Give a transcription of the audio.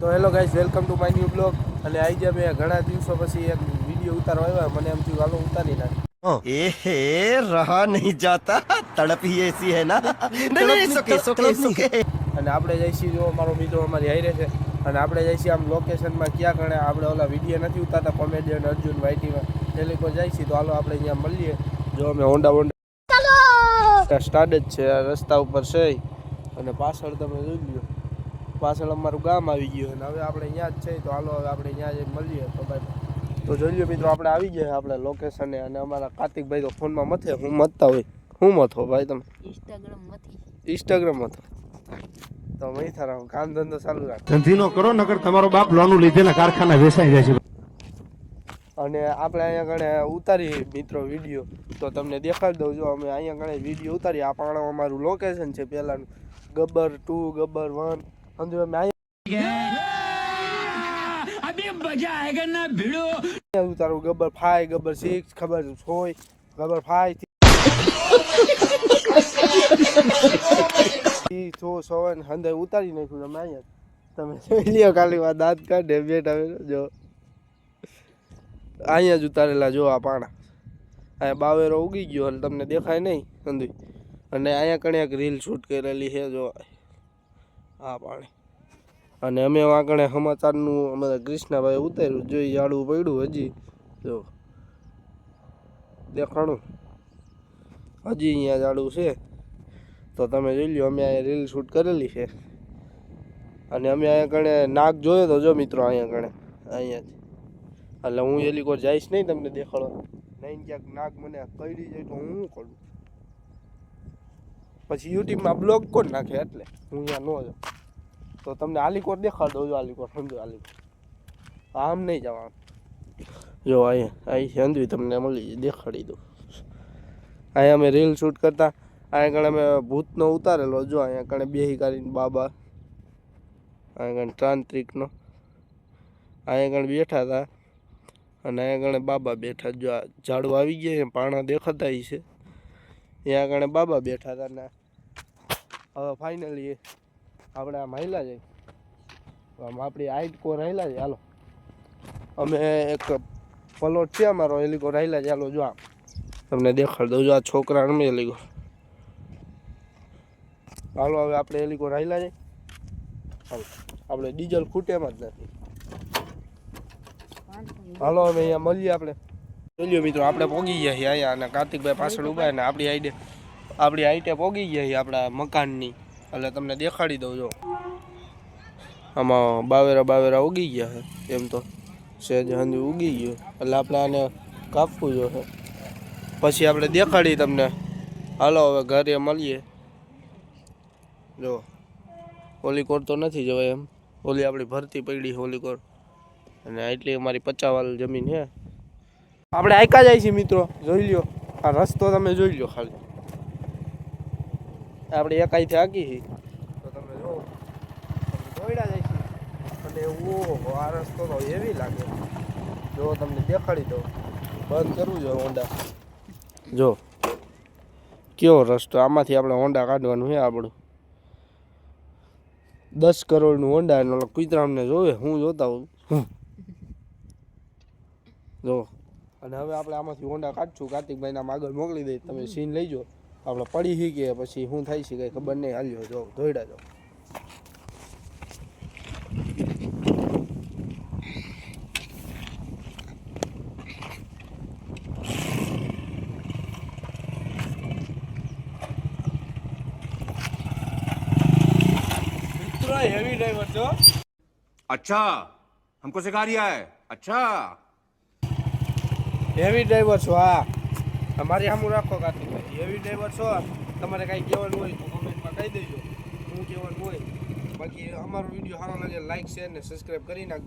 તો hello guys welcome to my new blog અને આવી ગયા મેં ઘણા દિવસો પછી એક વીડિયો ઉતારવા આવ્યા. મને એમ થયું હાલો ઉતારી નાખે એ હે રહા નહીં જાતા. તડપ હી એસી હે ના અને આપણે જઈશું જો અમારો મિત્રો અમારી હારે છે. અને આપણે જઈશું આમ લોકેશનમાં ક્યાં ગણે આપણે ઓલા વીડિયો નથી ઉતારતા કોમેડી અને અર્જુન વાઇટીમાં એ લોકો જઈશું તો હાલો આપણે અહીંયા મળીએ. જો અમે હોન્ડા હોન્ડા સ્ટાર્ટ જ છે રસ્તા ઉપર છે અને પાછળ તમે જોઈ લ્યો. પાછળ અમારું ગામ આવી ગયું અને હવે આપણે અહીંયા જ છે તો હાલો હવે આપણે અહીંયા જઈને મળીએ તો ભાઈ. તો જોઈ લો મિત્રો આપણે આવી ગયા આપણે લોકેશને અને અમારા કાર્તિકભાઈ તો ફોનમાં મથે હું મથતા હોય. હું મથો ભાઈ તમે? ઇન્સ્ટાગ્રામ મથી ઇન્સ્ટાગ્રામ હતો તો મહી થારા કામ ધંધો ચાલુ રાખ. ધંધીનો કરો નકર તમારો બાપ લોનું લીધેલા કારખાના વેચાઈ જાય છે. અને આપણે અહીંયા કણે ઉતારી મિત્રો વીડિયો. તો તમને દેખાડી દઉં જો અમે અહીંયા કણે વીડિયો ઉતારી આ પાણો અમારું લોકેશન છે પહેલાંનું ગબ્બર ટુ ગબ્બર વન સમજો અમે અહીંયા ઉતારું ગબ્બર ફાઈવ ગબ્બર સિક્સ ખબર છોય ગબરથી છો સવન હંદે ઉતારી નાખ્યું તમે અહીંયા તમે જોઈ લ્યો ખાલી વાર દાંત કાઢે બેઠા જો અહીંયા જ ઉતારેલા જો આ પાણા અહીંયા બાવેરો ઉગી ગયો એટલે તમને દેખાય નહીં અંદુ અને અહીંયા કણે એક રીલ શૂટ કરેલી છે જો આ પાણી અને અમે આગળ સમાચારનું અમારા કૃષ્ણાભાઈ ઉતાર્યું જોઈ જાડું પડ્યું હજી, જો. દેખાણું. હજી અહીંયા જાડું છે. તો તમે જોઈ લો અમે અહીંયા રીલ શૂટ કરેલી છે. અને અમે અહીંયા કણે નાક જોયો તો જો મિત્રો અહીંયા કણે, અહીંયા જ. એટલે હું એલી કોઈ જઈશ નહીં તમને દેખાડો નહીં ક્યાંક નાક મને કઈડી જાય તો હું કરું? પછી યુટ્યુબમાં બ્લોગ કોણ નાખે એટલે? હું અહીંયા ન જાઉં. તો તમને આલીકોટ દેખાડ દઉં જો આલીકોટ, સમજો આલીકોટ. આમ નહીં જવાનું. જો અહીંયા અહીં સમજવી તમને મળી દેખાડી દઉં. અહીંયા અમે રીલ શૂટ કરતા, અહીંયા કણે અમે ભૂતનો ઉતારેલો, જો અહીંયા કણે બેહી કરીને બાબા, અહીંયા કણે તાંત્રિકનો, અહીંયા કણે બેઠા હતા, અને અહીંયા કણે બાબા બેઠા, જો આ ઝાડુ આવી ગયા છે, પાણા દેખાતા છે. અહીંયા કણે બાબા બેઠા હતા ને હવે ફાઇનલી આપણે આમ હાલ્યા જાય. આમ આપણી હાઈટ કોર હાલ્યા જાય. હાલો. અમે એક પલોટ છે અમારો એલીકો હાલ્યા જાય. હાલો, જો આમ. તમને દેખાડ દઉં. જો આ છોકરા રમે એલિકો હાલો, હવે આપણે એલીકો હાલ્યા જાય. હાલો. આપણે ડીઝલ ખૂટે એમ જ નથી. હાલો, હવે અહીંયા મળીએ આપણે. જોઈજો મિત્રો, આપણે પોગી ગયા છીએ અહીંયા અને કાર્તિકભાઈ પાછળ ઊભા ને આપણી આઈડે આપણી હાઈટે પોગી ગયા છીએ આપણા મકાનની. એટલે તમને દેખાડી દઉં, જો. આમાં બાવેરા બાવેરા ઉગી ગયા છે, એમ તો સહેજ હંધી ઉગી ગયો. એટલે આપણે આને કાપવું જોઈએ. પછી આપણે દેખાડી તમને. હાલો, હવે ઘરે મળીએ. જો ઓલી કોર તો નથી જવાય એમ. ઓલી આપણી ભરતી પડી છે કોર. અને એટલી અમારી પચાવાલ જમીન છે. આપણે આયકા જાય છે મિત્રો. જોઈ લ્યો. આ રસ્તો તમે જોઈ લ્યો ખાલી. આપણે એકાઈથી આગી હી. તો તમે જો દોડ્યા જાય છે. અને ઓહો આ રસ્તો તો એવી લાગે. જો તમને દેખાડી દો બંધ કરવું જોઈએ હોન્ડા. જો કેવો રસ્તો? આમાંથી આપણે હોન્ડા કાઢવાનું છે આપણું? દસ કરોડનું હોન્ડા એનો કુતરામને જોવે હું જોતા હોઉં. જો. અને હવે આપણે આમાંથી હોન્ડા કાઢશું. કાર્તિકભાઈના આગળ મોકલી દઈએ તમે સીન લઈજો આપણે પડી હી ગયા પછી શું થાય છે કંઈ ખબર નહીં હાલ્યો જો ધોઈડા જો હેવી ડ્રાઈવર છો અચ્છા હમકો સિખા રહ્યા હે અચ્છા હેવી ડ્રાઈવર છો આ અમારી સામું રાખો કાતી હેવી ડ્રાઈવર છો, તમારે કાંઈ કહેવાનું હોય તો કોમેન્ટમાં કહી દેજો. શું કહેવાનું હોય. બાકી અમારો વીડિયો સારો લાગે લાઈક શેર ને સબસ્ક્રાઈબ કરી નાખજો.